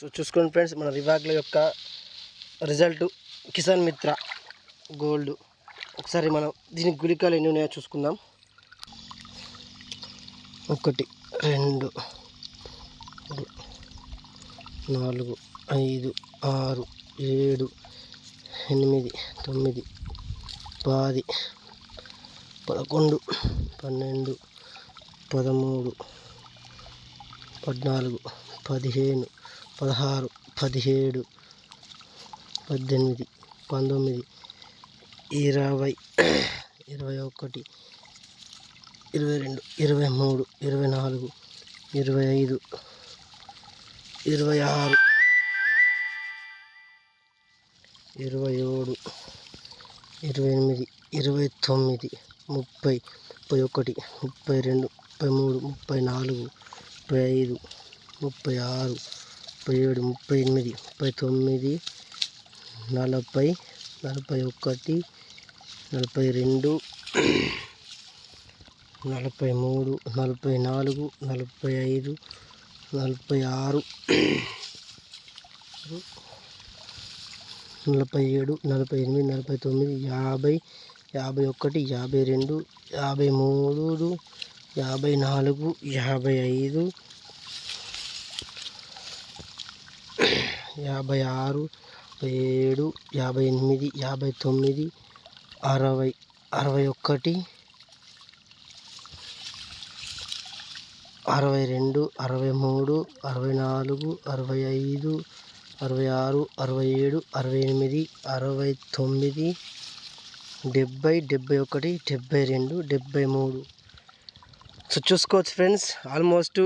So చూసుకోండి friends మన రివాగ్ల యొక్క రిజల్ట్ కిసాన్ మిత్ర గోల్డ్. ఒకసారి మనం దీనికి గుళికలు ఎన్ని ఉన్నాయో చూసుకుందాం. ఒకటి రెండు నాలుగు ఐదు ఆరు ఏడు ఎనిమిది తొమ్మిది పది పదకొండు పన్నెండు పదమూడు పద్నాలుగు పదిహేను పదహారు పదిహేడు పద్దెనిమిది పంతొమ్మిది ఇరవై ఇరవై ఒకటి ఇరవై రెండు ఇరవై మూడు ఇరవై నాలుగు ఇరవై ఐదు ఇరవై ఆరు ఇరవై ఏడు ఇరవై ఎనిమిది ఇరవై తొమ్మిది ముప్పై ముప్పై ఒకటి ముప్పై రెండు ముప్పై మూడు ముప్పై నాలుగు ముప్పై ఐదు ముప్పై ఆరు ముప్పై ఏడు ముప్పై ఎనిమిది ముప్పై తొమ్మిది నలభై నలభై ఒకటి నలభై రెండు నలభై మూడు నలభై నాలుగు నలభై ఐదు నలభై ఆరు నలభై ఏడు నలభై ఎనిమిది నలభై తొమ్మిది యాభై యాభై ఒకటి యాభై రెండు యాభై మూడు యాభై నాలుగు యాభై ఐదు యాభై ఆరు ఏడు యాభై ఎనిమిది యాభై తొమ్మిది అరవై అరవై ఒకటి అరవై రెండు అరవై మూడు అరవై నాలుగు అరవై ఐదు అరవై ఆరు అరవై ఏడు అరవై ఎనిమిది అరవై తొమ్మిది డెబ్బై డెబ్బై ఒకటి డెబ్బై రెండు డెబ్బై మూడు సో చూసుకోవచ్చు ఫ్రెండ్స్ ఆల్మోస్ట్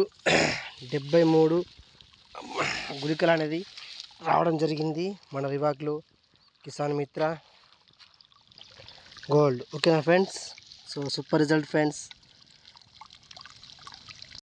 డెబ్బై మూడు గుళికలు అనేది రావడం జరిగింది. మన రివాక్లో కిసాన్ మిత్ర గోల్డ్. ఓకేనా friends? So super result friends.